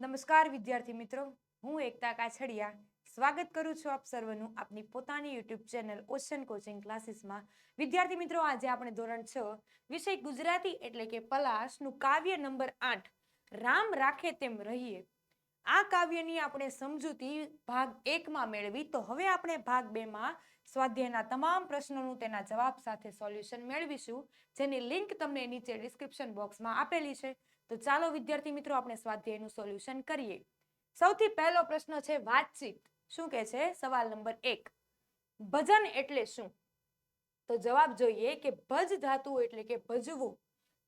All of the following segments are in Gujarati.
નમસ્કાર, વિદ્યાર્થી મિત્રો. હું એકતા કાછડિયા. સ્વાગત કરું છું આપ સર્વનું આપની પોતાની યુટ્યુબ ચેનલ ઓશન કોચિંગ ક્લાસીસમાં. વિદ્યાર્થી મિત્રો, આજે આપણે ધોરણ છ, વિષય ગુજરાતી એટલે કે પલાશનું કાવ્ય નંબર આઠ, રામ રાખે તેમ રહીએ. આ કાવ્યની આપણે સમજૂતી ભાગ એકમાં મેળવી, તો હવે આપણે ભાગ બેમાં સ્વાધ્યાયના તમામ પ્રશ્નોનું તેના જવાબ સાથે સોલ્યુશન મેળવીશું, જેની લિંક તમને નીચે ડિસ્ક્રિપ્શન બોક્સમાં આપેલી છે. તો ચાલો, વિદ્યાર્થી મિત્રો, આપણે સ્વાધ્યાયનું સોલ્યુશન કરીએ. સૌથી પહેલો પ્રશ્ન છે વાતચીત. શું કે છે? સવાલ નંબર એક. ભજન એટલે શું? તો જવાબ જોઈએ કે ભજ ધાતુ એટલે કે ભજવું.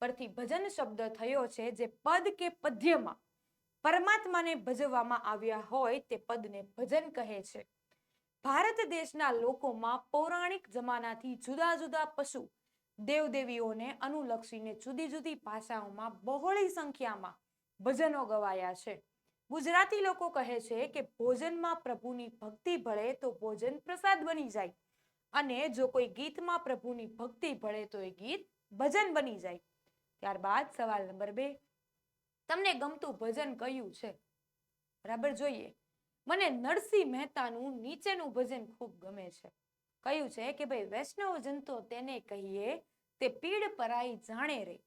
પરથી ભજન શબ્દ થયો છે જે પદ કે પદ્યમાં પરમાત્માને ભજવવામાં આવ્યા હોય તે પદને ભજન કહે છે. ભારત દેશના લોકોમાં પૌરાણિક જમાનાથી જુદા જુદા પશુ દેવદેવીઓને અનુલક્ષીને જુદી જુદી ભાષાઓમાં બહોળી સંખ્યામાં ભજનો ગવાયા છે. ગુજરાતી લોકો કહે છે કે ભોજનમાં પ્રભુની ભક્તિ ભળે તો ભોજન પ્રસાદ બની જાય અને જો કોઈ ગીતમાં પ્રભુની ભક્તિ ભળે તો એ ગીત ભજન બની જાય. ત્યારબાદ સવાલ નંબર બે, તમને ગમતું ભજન કયું છે? બરાબર જોઈએ. મને નરસિંહ મહેતાનું નીચેનું ભજન ખૂબ ગમે છે. કયું છે કે ભાઈ વૈષ્ણવ જંતો તેને કહીએ, તે પીડ પરાઈ જાણે રે.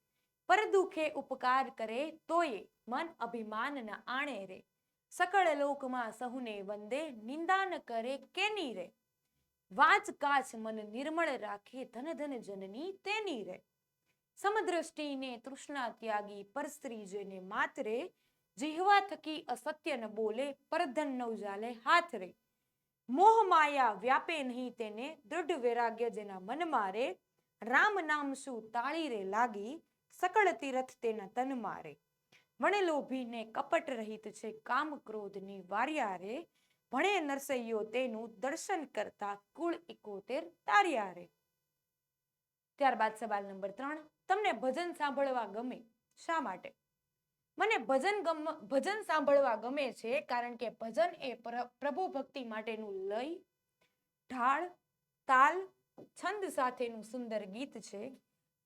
પર દુખે ઉપકાર કરે તોય મન અભિમાન ના આણે રે. સકળ લોકમાં સહુને વંદે, નિંદા ન કરે કેની રે. વાચ કાચ મન નિર્મળ રાખે ધન ધન જનની તેની રે. સમદ્રષ્ટિને તૃષ્ણા ત્યાગી પરસ્ત્રી જેને માતરે જીહવા થકી અસત્ય ન બોલે, પરધન નવ જાલે હાથ રે. મોહ માયા વ્યાપે નહીં તેને દૃઢ વૈરાગ્ય જેના મન મારે રામ નામ શું તાળી રે લાગી, સકળ તીરથ તેના તન મારે વણે લોભીને કપટ રહિત છે, કામ ક્રોધની વાર્યા રે. ભણે નરસૈયો તેનું દર્શન કરતા કુળ એકોતેર તાર્યા રે. ત્યારબાદ સવાલ નંબર ત્રણ, તમને ભજન સાંભળવા ગમે શા માટે? મને ભજન ગમ, ભજન સાંભળવા ગમે છે કારણ કે ભજન એ પ્ર- પ્રભુ ભક્તિ માટેનું લય, ઢાળ, તાલ, છંદ સાથેનું સુંદર ગીત છે.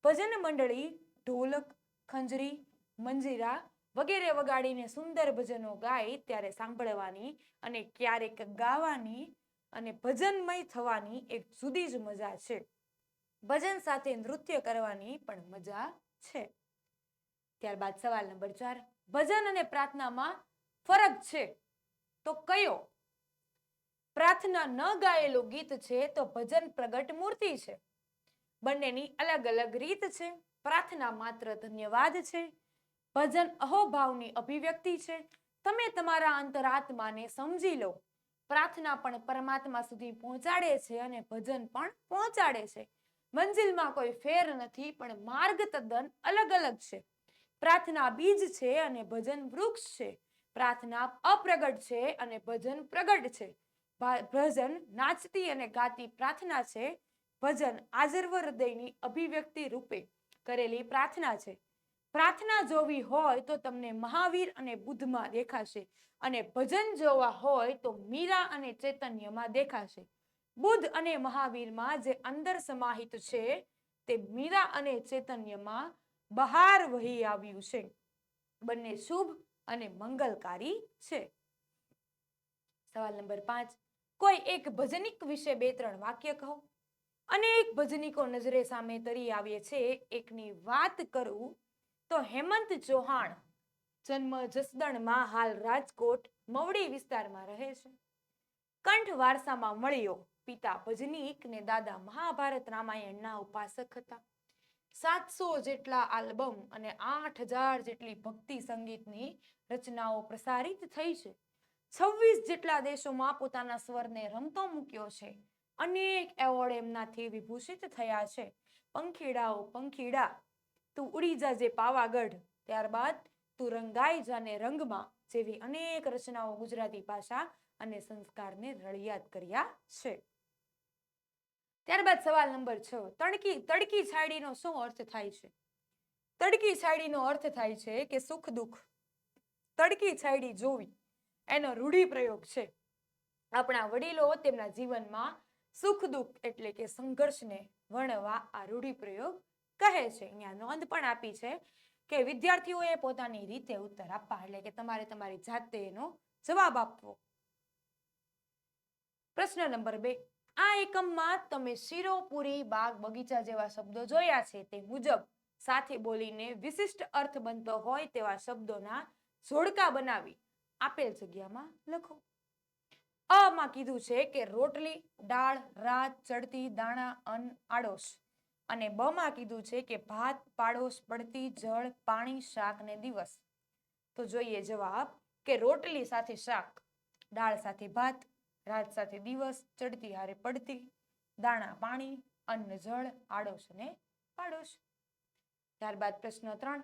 ભજન મંડળી, ઢોલક, ખંજરી, મંજીરા વગેરે વગાડીને સુંદર ભજનો ગાય ત્યારે સાંભળવાની અને ક્યારેક ગાવાની અને ભજનમય થવાની એક જુદી જ મજા છે. ભજન સાથે નૃત્ય કરવાની પણ મજા છે. ત્યારબાદ સવાલ નંબર ચાર, ભજન અને પ્રાર્થનામાં ફરક છે? તો કયો? પ્રાર્થના ન ગાયેલું ગીત છે તો ભજન પ્રગટ મૂર્તિ છે. બંનેની અલગ અલગ રીત છે. પ્રાર્થના માત્ર ધન્યવાદ છે. ભજન અહોભાવની અભિવ્યક્તિ છે. તમે તમારા અંતરાત્માને સમજી લો. પ્રાર્થના પણ પરમાત્મા સુધી પહોંચાડે છે અને ભજન પણ પહોંચાડે છે. મંજિલમાં કોઈ ફેર નથી, પણ માર્ગ તદ્દન અલગ અલગ છે. પ્રાર્થના બીજ છે અને ભજન વૃક્ષ છે. પ્રાર્થના અપ્રગટ છે અને ભજન પ્રગટ છે. ભજન નાચતી અને ગાતી પ્રાર્થના છે. ભજન આજર્વ હૃદયની અભિવ્યક્તિ રૂપે કરેલી પ્રાર્થના છે. પ્રાર્થના જોવી હોય તો તમને મહાવીર અને બુદ્ધમાં દેખાશે અને ભજન જોવા હોય તો મીરા અને ચૈતન્યમાં દેખાશે. બુદ્ધ અને મહાવીરમાં જે અંદર સમાહિત છે તે મીરા અને ચૈતન્યમાં બહાર વહી આવ્યું છે. બંને શુભ અને મંગલકારી છે. સવાલ નંબર પાંચ. કોઈ એક ભજનિક વિશે બે ત્રણ વાક્ય કહો. અનેક ભજનિકો નજરે સામે તરી આવે છે, એકની વાત કરું તો હેમંત ચૌહાણ જન્મ જસદણમાં હાલ રાજકોટ, મવડી વિસ્તારમાં રહે છે. કંઠ વારસામાં મળ્યો, પિતા ભજનીક ને દાદા મહાભારત રામાયણના ઉપાસક હતા. સાતસો જેટલા આલ્બમ અને આઠ હજાર જેટલી ભક્તિ સંગીતની રચનાઓ પ્રસારિત થઈ છે. છવ્વીસ જેટલા દેશોમાં પોતાના સ્વરને રમતો મૂક્યો છે. અનેક એવોર્ડ એમનાથી વિભૂષિત થયા છે. પંખીડાઓ પંખીડા, તું ઉડી જાજે પાવાગઢ, ત્યારબાદ તું રંગાઈ જાને રંગમાં, જેવી અનેક રચનાઓ ગુજરાતી ભાષા અને સંસ્કારને રળિયાત કર્યા છે. ત્યારબાદ સવાલ નંબર છ. તડકી તડકી છાડીનો શું અર્થ થાય છે? તડકી છાડીનો અર્થ થાય છે કે સુખ દુઃખ. તડકી છાડી જોવી, એનો રૂઢિપ્રયોગ છે. આપણા વડીલો તેમના જીવનમાં સુખ દુઃખ એટલે કે સંઘર્ષને વર્ણવા આ રૂઢિપ્રયોગ કહે છે. અહીંયા નોંધ પણ આપી છે કે વિદ્યાર્થીઓએ પોતાની રીતે ઉત્તર આપવા, એટલે કે તમારે તમારી જાતે એનો જવાબ આપવો. પ્રશ્ન નંબર બે. આ એકમમાં તમે શિરોપુરી બાગ, બગીચા જેવા શબ્દો જોયા છે તે મુજબ સાથે બોલીને વિશિષ્ટ અર્થ બનતો હોય તેવા શબ્દોના જોડકા બનાવી આપેલ જગ્યામાં લખો. અ માં કીધું છે કે રોટલી, દાળ, રાત, ચડતી, દાણા, અન્ન, આડોશ. અને બ માં કીધું છે કે ભાત, પાડોશ પડતી જળ, પાણી, શાક ને દિવસ. તો જોઈએ જવાબ કે રોટલી સાથે શાક, દાળ સાથે ભાત રાત સાથે દિવસ ચડતી હારે પડતી, દાણા, પાણી, અન્ન, જળ, આડોશ અને પાડોશ. ત્યારબાદ પ્રશ્ન ત્રણ,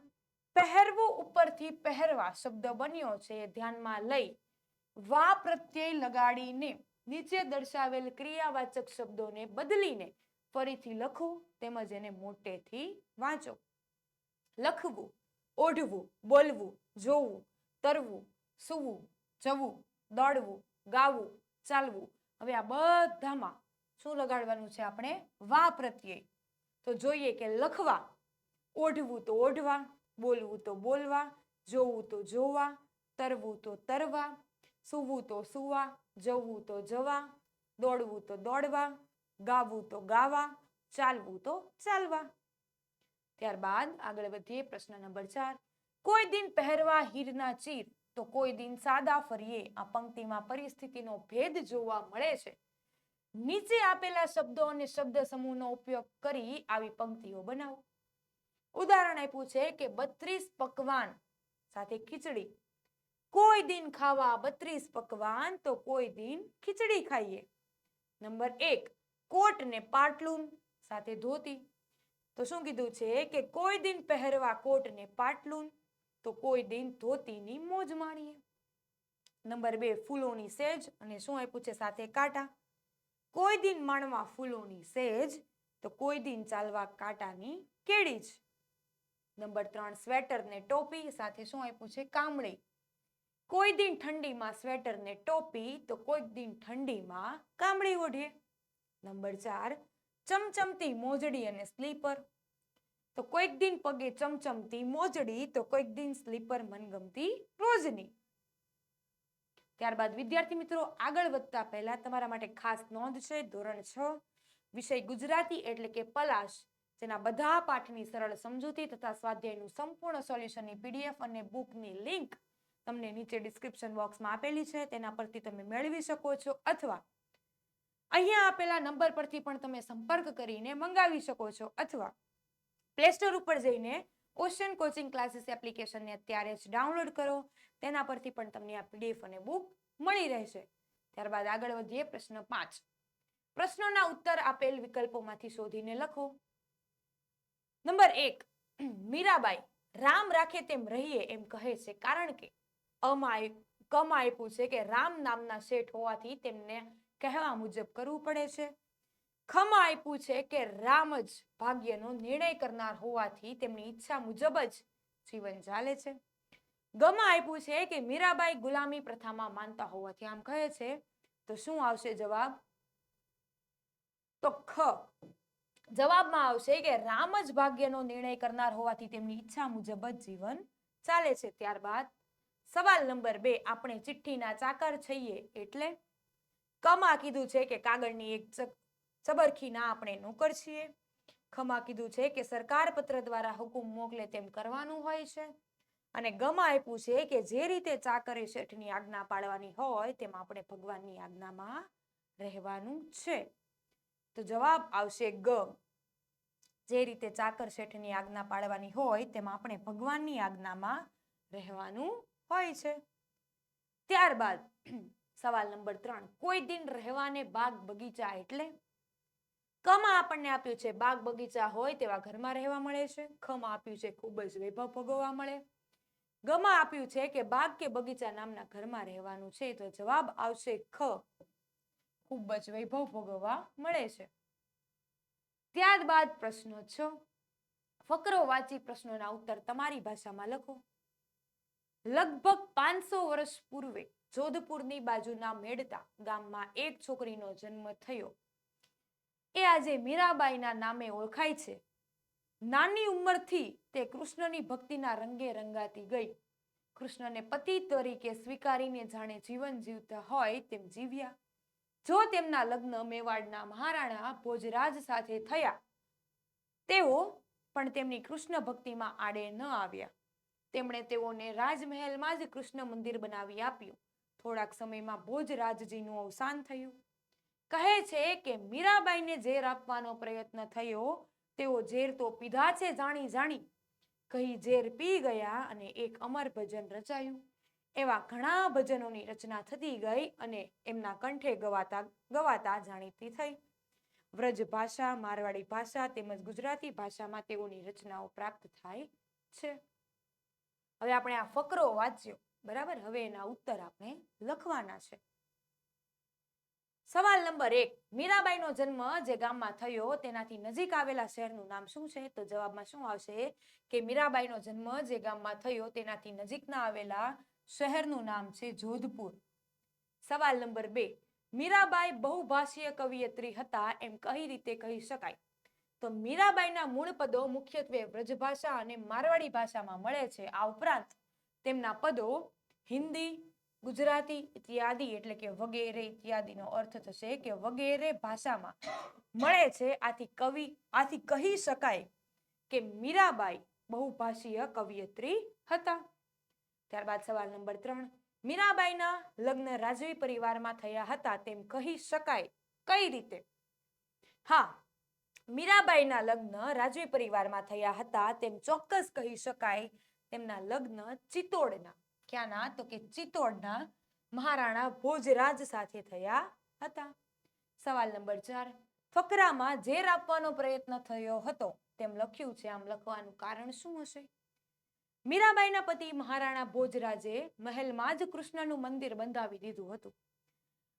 પહેરવું ઉપરથી પહેરવા શબ્દ બન્યો છે ધ્યાનમાં લઈ વા પ્રત્યય લગાડીને નીચે દર્શાવેલ ક્રિયાવાચક શબ્દોને બદલીને ફરીથી લખો તેમજ એને મોટેથી વાંચો. લખવું, ઓઢવું, બોલવું, જોવું, તરવું, સૂવું, જવું, દોડવું, ગાવું ચાલવું. હવે આ બધામાં શું લગાડવાનું છે આપણે? વા પ્રત્યય તો જોઈએ કે લખવા. ઓઢવું તો ઓઢવા, બોલવું તો બોલવા, જોવું તો જોવા, તરવું તો તરવા, સૂવું તો સૂવા, જવું તો જવા, દોડવું તો દોડવા, ગાવું તો ગાવા, ચાલવું તો ચાલવા. ત્યારબાદ આગળ વધીએ પ્રશ્ન નંબર ચાર. કોઈ દિન પહેરવા હીરના ચીર. તો કોઈ દિન સાદા ફરીએ, આ પંક્તિમાં પરિસ્થિતિનો ભેદ જોવા મળે છે. નીચે આપેલા શબ્દો અને શબ્દ સમૂહનો ઉપયોગ કરી આવી પંક્તિઓ બનાવો. ઉદાહરણ આપ્યું છે કે બત્રીસ પકવાન સાથે ખીચડી. કોઈ દિન ખાવા બત્રીસ પકવાન, તો કોઈ દિન ખીચડી ખાઈએ. નંબર એક, કોટ ને પાટલુન સાથે ધોતી. તો શું કીધું છે કે કોઈ દિન પહેરવા કોટ ને પાટલુન તો કોઈ દિન ધોતીની મોજ માણીએ. નંબર બે, ફૂલોની સેજ અને શું આપ્યું છે સાથે કાંટા? કોઈ દિન માણવા ફૂલોની સેજ, તો કોઈ દિન ચાલવા કાંટાની કેળી જ. નંબર ત્રણ, સ્વેટર ને ટોપી, સાથે શું આપ્યું છે? કામળી. કોઈ દિન ઠંડીમાં સ્વેટર ને ટોપી, તો કોઈક દિન ઠંડીમાં કામળી ઓઢીએ. નંબર ચાર, ચમચમતી મોજડી અને સ્લીપર. તો કોઈક દિન પગે ચમચમતી મોજડી, તો કોઈક દિન સ્લીપર મનગમતી રોજની. ત્યારબાદ વિદ્યાર્થી મિત્રો, આગળ વધતા પહેલા તમારા માટે ખાસ નોંધ છે, ધોરણ છ, વિષય ગુજરાતી એટલે કે પલાશ, જેના બધા પાઠની સરળ સમજૂતી તથા સ્વાધ્યાયનું સંપૂર્ણ સોલ્યુશનની પીડીએફ અને બુકની લિંક તમને નીચે ડિસ્ક્રિપ્શન બોક્સમાં આપેલી છે, તેના પરથી તમે મેળવી શકો છો, અથવા અહીંયા આપેલા નંબર પરથી પણ તમે સંપર્ક કરીને મંગાવી શકો છો, અથવા પ્લે સ્ટોર ઉપર જઈને ઓશન કોચિંગ ક્લાસીસ એપ્લિકેશનને અત્યારે જ ડાઉનલોડ કરો. તેના પરથી પણ તમને આ પીડીએફ અને બુક મળી રહેશે. ત્યારબાદ આગળ વધીએ પ્રશ્ન પાંચ. પ્રશ્નોના ઉત્તર આપેલ વિકલ્પોમાંથી શોધીને લખો. નંબર એક, મીરાબાઈ, રામ રાખે તેમ રહીએ એમ કહે છે કારણ કે અમાય કમ આપ્યું છે કે રામ નામના શેઠ હોવાથી તેમને કહેવા મુજબ કરવું પડે છે. ખમ આપ્યું છે કે રામ જ ભાગ્યનો નિર્ણય કરનાર હોવાથી તેમની ઈચ્છા મુજબ જ જીવન ચાલે છે. ગમા આપ્યું છે કે મીરાબાઈ ગુલામી પ્રથામાં માનતા હોવાથી આમ કહે છે, તો શું આવશે જવાબ? તો ખ જવાબમાં આવશે કે રામ જ ભાગ્યનો નિર્ણય કરનાર હોવાથી તેમની ઈચ્છા મુજબ જ જીવન ચાલે છે. ત્યારબાદ સવાલ નંબર બે, આપણે ચિઠ્ઠીના ચાકર છીએ એટલે કમાં કીધું છે કે કાગળની એક ચબરખીના આપણે નોકર છીએ. ખમા કીધું છે કે સરકાર પત્ર દ્વારા હુકુમ મોકલે તેમ કરવાનું હોય છે. અને ગમા આપ્યું છે કે જે રીતે ચાકરે શેઠની આજ્ઞા પાડવાની હોય તેમ આપણે ભગવાનની આજ્ઞામાં રહેવાનું છે. તો જવાબ આવશે ગ જે રીતે ચાકર શેઠની આજ્ઞા પાડવાની હોય તેમ આપણે ભગવાનની આજ્ઞામાં રહેવાનું હોય છે. ત્યારબાદ, સવાલ નંબર ત્રણ. કોઈ દિન રહેવાને બાગ બગીચા એટલે? કમાં આપણને આપ્યું છે. બાગ બગીચા હોય તેવા ઘરમાં રહેવા મળે છે. ખમાં આપ્યું છે. ખૂબ જ વૈભવ ભોગવવા મળે. ગમાં આપ્યું છે કે બાગ કે બગીચા નામના ઘરમાં રહેવાનું છે તો જવાબ આવશે ખ. ખૂબ જ વૈભવ ભોગવવા મળે છે. ત્યારબાદ પ્રશ્નો છ. ફકરો વાંચી પ્રશ્નોના ઉત્તર તમારી ભાષામાં લખો. લગભગ પાંચસો વર્ષ પૂર્વે જોધપુરની બાજુના મેડતા ગામમાં એક છોકરીનો જન્મ થયો. એ આજે મીરાબાઈના નામે ઓળખાય છે. નાની ઉંમરથી તે કૃષ્ણની ભક્તિના રંગે રંગાતી ગઈ. કૃષ્ણને પતિ તરીકે સ્વીકારીને જાણે જીવન જીવતા હોય તેમ જીવ્યા. જો તેમના લગ્ન મેવાડના મહારાણા ભોજરાજ સાથે થયા, તેઓ પણ તેમની કૃષ્ણ ભક્તિમાં આડે ન આવ્યા. તેમણે તેઓને રાજમહેલમાં જ કૃષ્ણ મંદિર બનાવી આપ્યું. થોડાક સમયમાં ભોજરાજજીનું અવસાન થયું. કહે છે કે મીરાબાઈને ઝેર આપવાનો પ્રયત્ન થયો, તેઓ ઝેર તો પીધા છે જાણી જાણી. કહી ઝેર પી ગયા અને એક અમર ભજન રચાયું. એવા ઘણા ભજનોની રચના થતી ગઈ અને એમના કંઠે ગવાતા ગવાતા જાણીતી થઈ. વ્રજ ભાષા, મારવાડી ભાષા તેમજ ગુજરાતી ભાષામાં તેઓની રચનાઓ પ્રાપ્ત થાય છે. હવે આપણે આ ફકરો વાંચ્યો, બરાબર? હવે એના ઉત્તર આપણે લખવાના છે. સવાલ નંબર એક. મીરાબાઈનો જન્મ જે ગામમાં થયો, તેનાથી નજીક આવેલા શહેરનું નામ શું છે? તો જવાબમાં શું આવશે? કે મીરાબાઈનો જન્મ જે ગામમાં થયો, તેનાથી નજીકના આવેલા શહેરનું નામ છે જોધપુર. સવાલ નંબર બે. મીરાબાઈ બહુભાષીય કવિયત્રી હતા એમ કઈ રીતે કહી શકાય? તો મીરાબાઈના મૂળ પદો મુખ્યત્વે વ્રજભાષા અને મારવાડી ભાષામાં મળે છે. આ ઉપરાંત તેમના પદો હિન્દી ગુજરાતી ઇત્યાદિ એટલે કે વગેરે ઇત્યાદિનો અર્થ થશે કે વગેરે ભાષામાં મળે છે આથી કવિ, આથી કહી શકાય કે મીરાબાઈ બહુભાષીય કવિયત્રી હતા. ત્યારબાદ સવાલ નંબર ત્રણ. મીરાબાઈના લગ્ન રાજવી પરિવારમાં થયા હતા તેમ કહી શકાય કઈ રીતે? હા, મીરાબાઈના લગ્ન રાજવી પરિવારમાં થયા હતા તેમ ચોક્કસ કહી શકાય તેમના લગ્ન ચિત્તોડના. ક્યાંના તો કે ચિત્તોડના મહારાણા ભોજરાજ સાથે થયા હતા. સવાલ નંબર ચાર, ફકરામાં ઝેર આપવાનો પ્રયત્ન થયો હતો. તેમ લખ્યું છે, આમ લખવાનું કારણ શું હશે? મીરાબાઈના પતિ મહારાણા ભોજરાજે મહેલમાં જ કૃષ્ણનું મંદિર બંધાવી દીધું હતું.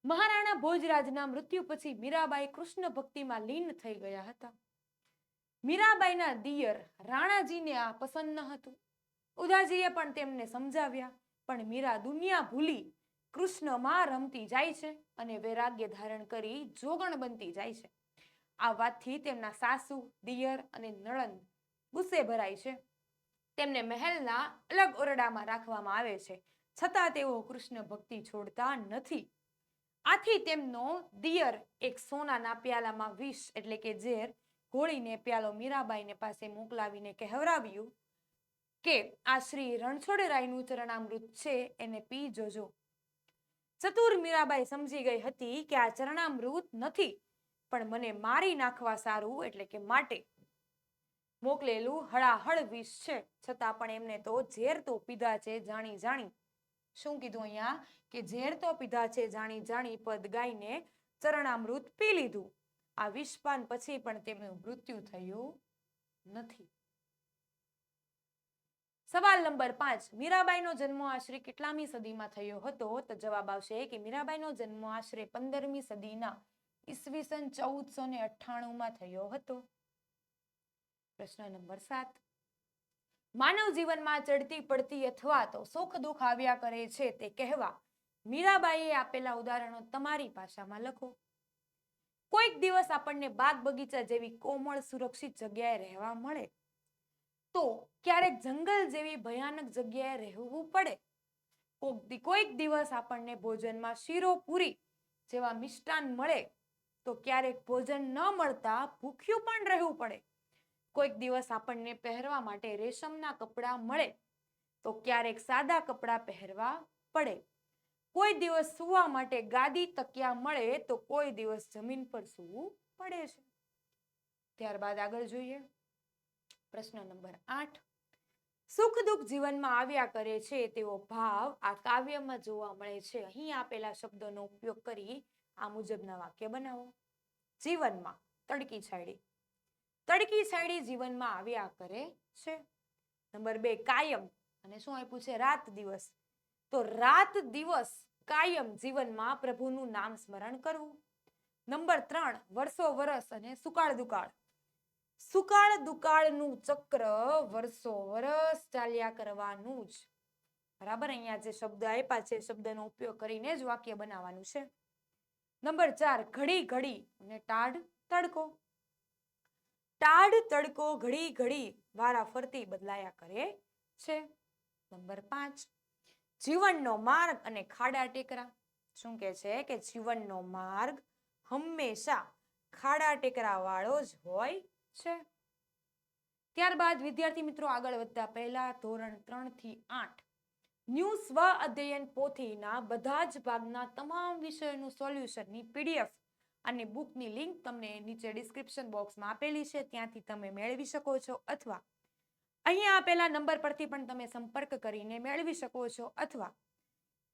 મહારાણા ભોજરાજના મૃત્યુ પછી મીરાબાઈ કૃષ્ણ ભક્તિમાં લીન થઈ ગયા હતા. મીરાબાઈના દિયર રાણાજીને આ પસંદ ન હતું. ઉદાજીએ પણ તેમને સમજાવ્યા. પણ મીરા દુનિયા ભૂલી કૃષ્ણમાં રમતી જાય છે અને વૈરાગ્ય ધારણ કરી જોગણ બનતી જાય છે. આ વાતથી તેમના સાસુ, દિયર અને નળન ગુસ્સે ભરાય છે. તેમને મહેલના અલગ ઓરડામાં રાખવામાં આવે છે. છતાં તેઓ કૃષ્ણ ભક્તિ છોડતા નથી. આથી તેમનો દિયર એક સોનાના પ્યાલામાં વિષ એટલે કે ઝેર ઘોળીને પ્યાલો મીરાબાઈને પાસે મોકલાવીને કહેવરાવ્યું કે આ શ્રી રણછોડરાયનું ચરણામૃત છે, એને પી જોજો. ચતુર મીરાબાઈ સમજી ગઈ હતી કે આ ચરણામૃત નથી, પણ મને મારી નાખવા સારું એટલે કે માટે. મોકલેલું હળાહળ વિષ છે, છતાં પણ એમને તો ઝેર તો પીધા છે જાણી જાણી. શું કીધું અહીંયા? કે ઝેર તો પીધા છે જાણી જાણી પદ ગાઈને ચરણામૃત પી લીધું. આ વિષપાન પછી પણ તેમનું મૃત્યુ થયું નથી. સવાલ નંબર પાંચ, મીરાબાઈનો જન્મ આશરે કેટલામી સદીમાં થયો હતો? તો જવાબ આવશે કે મીરાબાઈનો જન્મ આશરે પંદરમી સદીના ઈસવીસન ચૌદસો ને અઠ્ઠાણુંમાં થયો હતો. પ્રશ્ન નંબર સાત, માનવ જીવનમાં ચડતી પડતી અથવા તો સુખ દુઃખ આવ્યા કરે છે તે કહેવા મીરાબાઈએ આપેલા ઉદાહરણો તમારી ભાષામાં લખો. કોઈક દિવસ આપણને બાગ બગીચા જેવી કોમળ સુરક્ષિત જગ્યાએ રહેવા મળે. તો ક્યારેક જંગલ જેવી ભયાનક જગ્યાએ રહેવું પડે. કોઈક કોઈક દિવસ આપણને ભોજનમાં શીરો પૂરી જેવા મિષ્ટાન મળે, તો ક્યારેક ભોજન ન મળતા ભૂખ્યું પણ રહેવું પડે. કોઈક દિવસ આપણને પહેરવા માટે રેશમના કપડાં મળે, તો ક્યારેક સાદા કપડાં પહેરવા પડે. કોઈ દિવસ સૂવા માટે ગાદી તકિયા મળે, તો કોઈ દિવસ જમીન પર સૂવું પડે છે. ત્યારબાદ આગળ જોઈએ. પ્રશ્ન નંબર આઠ. સુખ દુઃખ જીવનમાં આવ્યા કરે છે તેવો ભાવ આ કાવ્યમાં જોવા મળે છે. અહીં આપેલા શબ્દોનો ઉપયોગ કરી આ મુજબના વાક્ય બનાવો. જીવનમાં તડકી છાયડી. તડકી છાયડી જીવનમાં આવ્યા કરે છે. નંબર બે, કાયમ. અને શું આપ્યું છે? રાત દિવસ. તો રાત દિવસ કાયમ જીવનમાં પ્રભુનું નામ સ્મરણ કરવું. નંબર ત્રણ, વર્ષો વરસ અને સુકાળ દુકાળ. સુકાળ દુકાળનું ચક્ર વર્ષો વરસ ચાલ્યા કરવાનું જ. બરાબર? અહીંયા જે શબ્દ આપ્યા છે શબ્દનો ઉપયોગ કરીને જ વાક્ય બનાવવાનું છે. નંબર ચાર, ઘડી ઘડી અને ટાઢ તડકો. ટાઢ તડકો ઘડી ઘડી વારા ફરતી બદલાયા કરે છે. નંબર પાંચ, જીવનનો માર્ગ અને ખાડા ટેકરા. શું કે છે કે જીવનનો માર્ગ હંમેશા ખાડા ટેકરા વાળો જ હોય છે. ત્યારબાદ વિદ્યાર્થી મિત્રો આગળ વધતા પહેલા ધોરણ ત્રણથી આઠ. ન્યૂ સ્વ અધ્યયન પોથીના બધા જ ભાગના તમામ વિષયોનું સોલ્યુશનની પીડીએફ અને બુકની લિંક તમને નીચે ડિસ્ક્રિપ્શન બોક્સમાં આપેલી છે. ત્યાંથી તમે મેળવી શકો છો અથવા અહીંયા આપેલા નંબર પરથી પણ તમે સંપર્ક કરીને મેળવી શકો છો અથવા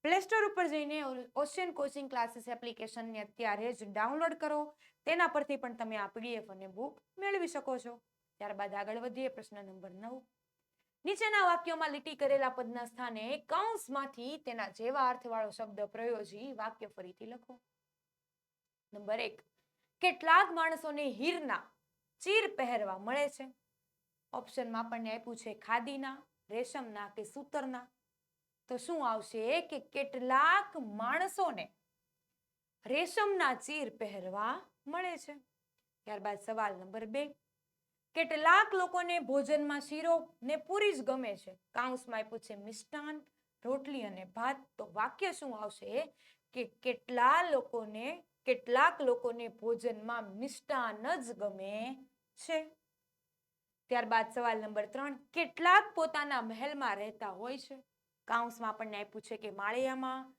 પ્લે સ્ટોર ઉપર જઈને ઓશિયન કોચિંગ ક્લાસીસ એપ્લિકેશનને અત્યારે જ ડાઉનલોડ કરો. તેના પરથી પણ તમે આ પીડીએફ અને બુક મેળવી શકો છો. ત્યારબાદ આગળ વધીએ પ્રશ્ન નંબર નવ. નીચેના વાક્યોમાં લીટી કરેલા પદના સ્થાને કૌંસમાંથી તેના જેવા અર્થવાળો શબ્દ પ્રયોજી વાક્ય ફરીથી લખો. નંબર એક. કેટલાક માણસોને હીરના ચીર પહેરવા મળે છે. ઓપ્શનમાં આપણને આપ્યું છે ખાદીના, રેશમના કે સૂતરના. તો શું આવશે કે કેટલાક માણસોને રેશમના ચીર પહેરવા મળે છે? ત્યારબાદ સવાલ નંબર બે. કેટલાક લોકોને ભોજનમાં શીરો ને પૂરી જ ગમે છે. કાઉન્સમાં આપ્યું છે મિષ્ટાન, રોટલી અને ભાત? તો વાક્ય શું આવશે? કે કેટલા લોકોને, કેટલાક લોકોને ભોજનમાં મિષ્ટાન જ ગમે છે. ત્યારબાદ સવાલ નંબર ત્રણ. કેટલાક પોતાના મહેલમાં રહેતા હોય છે? કાઉન્સમાં આપણને આપ્યું છે કે માળિયામાં,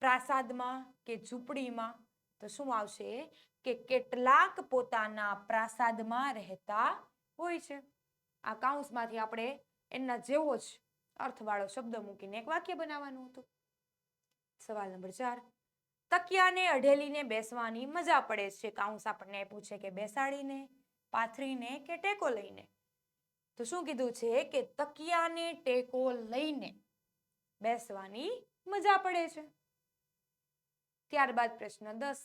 પ્રાસાદમાં કે ઝૂંપડીમાં. તો શું આવશે? કે કેટલાક પોતાના પ્રાસાદમાં રહેતા હોય છે. આ કાઉન્સમાંથી આપણે એના જેવો જ અર્થવાળો શબ્દ મૂકીને એક વાક્ય બનાવવાનું હતું. સવાલ નંબર ચાર. તકિયાને અઢેલીને બેસવાની મજા પડે છે. કાઉન્સ આપણને આપ્યું છે કે બેસાડીને, પાથરીને કે ટેકો લઈને. તો શું કીધું છે કે તકિયાને ટેકો લઈને બેસવાની મજા પડે છે. ત્યારબાદ પ્રશ્ન દસ.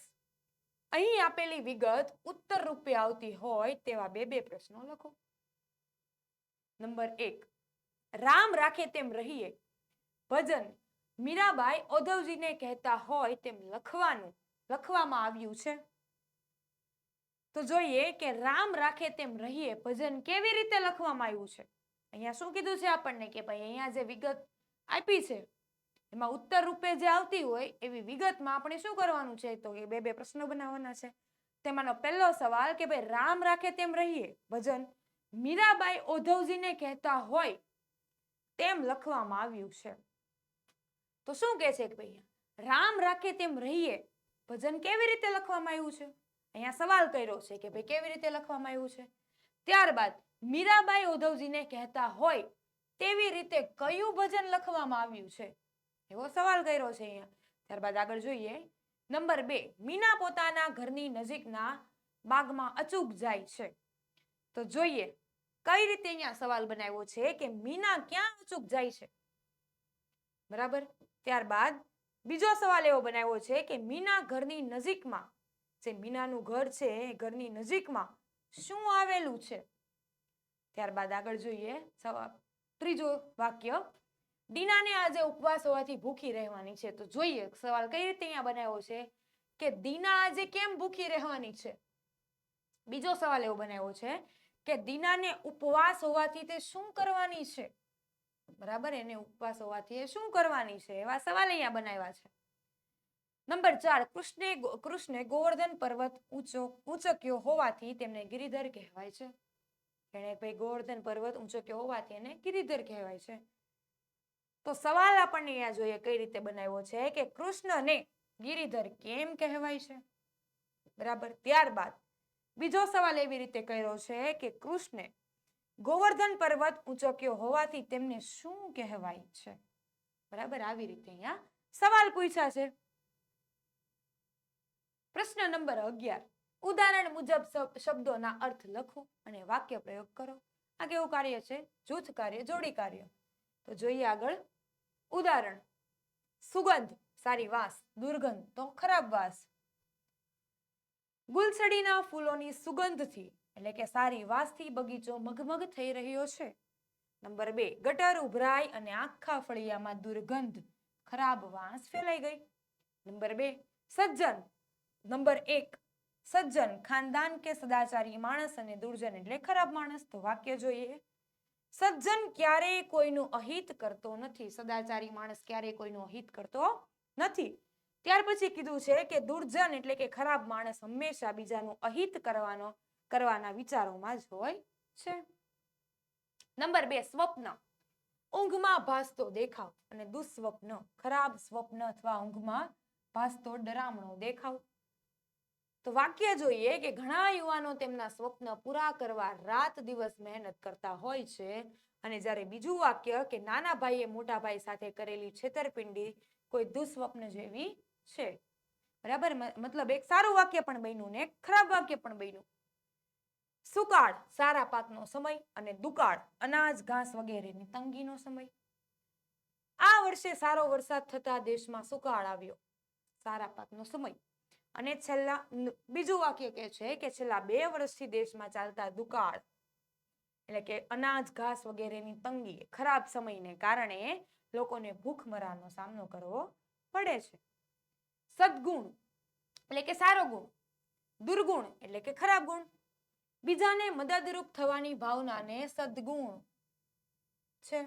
અહીં આપેલી વિગત ઉત્તર રૂપે આવતી હોય તેવા બે બે પ્રશ્નો લખો. નંબર એક. રામ રાખે તેમ રહીએ. ભજન મીરાબાઈ ઓધવજીને કહેતા હોય તેમ લખવાનું, લખવામાં આવ્યું છે. તો જોઈએ કે રામ રાખે તેમ રહીએ, ભજન કેવી રીતે લખવામાં આવ્યું છે? અહીંયા શું કીધું છે આપણને કે ભાઈ અહીંયા જે વિગત આપી છે. એમાં ઉત્તર રૂપે જે આવતી હોય એવી વિગતમાં આપણે શું કરવાનું છે? તો એ બે બે પ્રશ્નો બનાવવાના છે. તેમાંનો પહેલો સવાલ કે ભાઈ રામ રાખે તેમ રહીએ? ભજન મીરાબાઈ ઓધવજીને કહેતા હોય તેમ લખવામાં આવ્યું છે. તો શું કહે છે કે ભાઈ રામ રાખે તેમ રહીએ? ભજન કેવી રીતે લખવામાં આવ્યું છે? અહીંયા સવાલ કર્યો છે કે ભાઈ કેવી રીતે લખવામાં આવ્યું છે? ત્યારબાદ મીરાબાઈ ઓધવજીને કહેતા હોય તેવી રીતે કયું ભજન લખવામાં આવ્યું છે? એવો સવાલ કર્યો છે અહીંયા. ત્યારબાદ આગળ જોઈએ. નંબર બે, મીના પોતાના ઘરની નજીકના બાગમાં અચૂક જાય છે. તો જોઈએ, કઈ રીતે અહીંયા સવાલ બનાવ્યો છે કે મીના ક્યાં અચૂક જાય છે? બરાબર? ત્યારબાદ બીજો સવાલ એવો બનાવ્યો છે કે મીના ઘરની નજીકમાં, જે મીનાનું ઘર છે, એ ઘરની નજીકમાં શું આવેલું છે? ત્યારબાદ આગળ જોઈએ. સવાલ ત્રીજો વાક્ય, દીનાને આજે ઉપવાસ હોવાથી ભૂખી રહેવાની છે. તો જોઈએ, સવાલ કઈ રીતે અહીંયા બનાવ્યો છે કે દીના આજે કેમ ભૂખી રહેવાની છે? બીજો સવાલ એવો બનાવ્યો છે કે દીનાને ઉપવાસ હોવાથી તે શું કરવાની છે? બરાબર, એને ઉપવાસ હોવાથી એ શું કરવાની છે? એવા સવાલ અહીંયા બનાવ્યા છે. નંબર ચાર, કૃષ્ણે કૃષ્ણે ગોવર્ધન પર્વત ઊંચો, ઊંચક્યો હોવાથી તેમને ગિરિધર કહેવાય છે. એને ભાઈ ગોવર્ધન પર્વત ઊંચક્યો હોવાથી એને ગિરિધર કહેવાય છે. તો સવાલ આપણને અહીંયા જોઈએ કઈ રીતે બનાવ્યો છે કે કૃષ્ણને ગિરિધર કેમ કહેવાય છે? બરાબર, ત્યારબાદ બીજો સવાલ એવી રીતે કર્યો છે કે કૃષ્ણે ગોવર્ધન પર્વત ઊંચક્યો હોવાથી તેમને શું કહેવાય છે? બરાબર, આવી રીતે અહીંયા સવાલ પૂછ્યા છે. પ્રશ્ન નંબર અગિયાર. ઉદાહરણ મુજબ શબ્દોના અર્થ લખો અને વાક્ય પ્રયોગ કરો. આ કેવું કાર્ય છે? જૂથ કાર્ય, જોડી કાર્ય. તો જોઈએ આગળ. ઉદાહરણ. સુગંધ. સારી વાસ. દુર્ગંધ. તો ખરાબ વાસ. ગુલછડીના ફૂલોની સુગંધથી, એટલે કે સારી વાસથી બગીચો મગમગ થઈ રહ્યો છે. નંબર બે. ગટર ઉભરાઈ અને આખા ફળિયામાં દુર્ગંધ. ખરાબ વાસ ફેલાઈ ગઈ. નંબર બે. સજ્જન. નંબર એક. સજ્જન, ખાનદાન કે સદાચારી માણસ અને દુર્જન એટલે ખરાબ માણસ, તો વાક્ય જોઈએ. સજ્જન ક્યારેય કોઈનું અહિત કરતો નથી. સદાચારી માણસ ક્યારેય કોઈનું અહિત કરતો નથી. ત્યાર પછી કીધું છે કે દુર્જન એટલે કે ખરાબ માણસ હંમેશા બીજાનું અહિત કરવાનો, કરવાના વિચારોમાં જ હોય છે. નંબર બે, સ્વપ્ન. ઊંઘમાં ભાસતો દેખાવ અને દુસ્વપ્ન. ખરાબ સ્વપ્ન અથવા ઊંઘમાં ભાસતો ડરામણો દેખાવ. તો વાક્ય જોઈએ કે ઘણા યુવાનો તેમના સ્વપ્ન પૂરા કરવા રાત દિવસ મહેનત કરતા હોય છે. અને જ્યારે બીજું વાક્ય કે નાના ભાઈએ મોટા ભાઈ સાથે કરેલી છેતરપિંડી કોઈ દુઃસ્વપ્ન જેવી છે. બરાબર? મતલબ એક સારું વાક્ય પણ બન્યું ને એક ખરાબ વાક્ય પણ બન્યું. સુકાળ, સારા પાકનો સમય અને દુકાળ, અનાજ, ઘાસ વગેરેની તંગીનો સમય. આ વર્ષે સારો વરસાદ થતા દેશમાં સુકાળ આવ્યો. સારા પાકનો સમય. અને છેલ્લા બીજું વાક્ય કહે છે કે છેલ્લા બે વર્ષથી દેશમાં ચાલતા દુકાળ એટલે કે અનાજ, ઘાસ વગેરેની તંગી, ખરાબ સમયને કારણે લોકોને ભૂખમરાનો સામનો કરવો પડે છે. સદગુણ એટલે કે સારો ગુણ, દુર્ગુણ એટલે કે ખરાબ ગુણ, બીજાને મદદરૂપ થવાની ભાવનાને સદગુણ છે.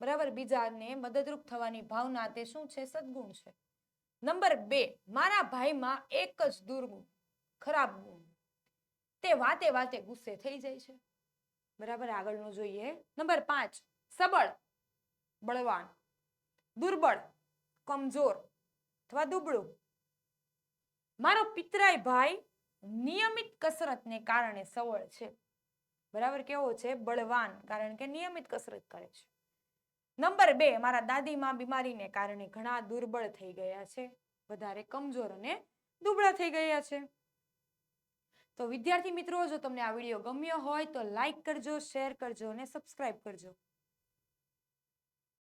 બરાબર? બીજાને મદદરૂપ થવાની ભાવના તે શું છે? સદગુણ છે. નંબર બે, મારા ભાઈમાં એક જ દુર્ગુણ, ખરાબ ગુણ. તે વાતે વાતે ગુસ્સે થઈ જાય છે. બરાબર, આગળનું જોઈએ. નંબર પાંચ, સબળ, બળવાન, દુર્બળ, કમજોર અથવા દુબળું. મારો પિતરાય ભાઈ નિયમિત કસરતને કારણે સવળ છે. બરાબર, કેવો છે? બળવાન, કારણ કે નિયમિત કસરત કરે છે. નંબર બે, મારા દાદીમાં બીમારીને કારણે ઘણા દુર્બળ થઈ ગયા છે. વધારે કમજોર અને દુબળા થઈ ગયા છે. તો વિદ્યાર્થી મિત્રો, જો તમને આ વીડિયો ગમ્યો હોય તો લાઈક કરજો, શેર કરજો અને સબસ્ક્રાઈબ કરજો.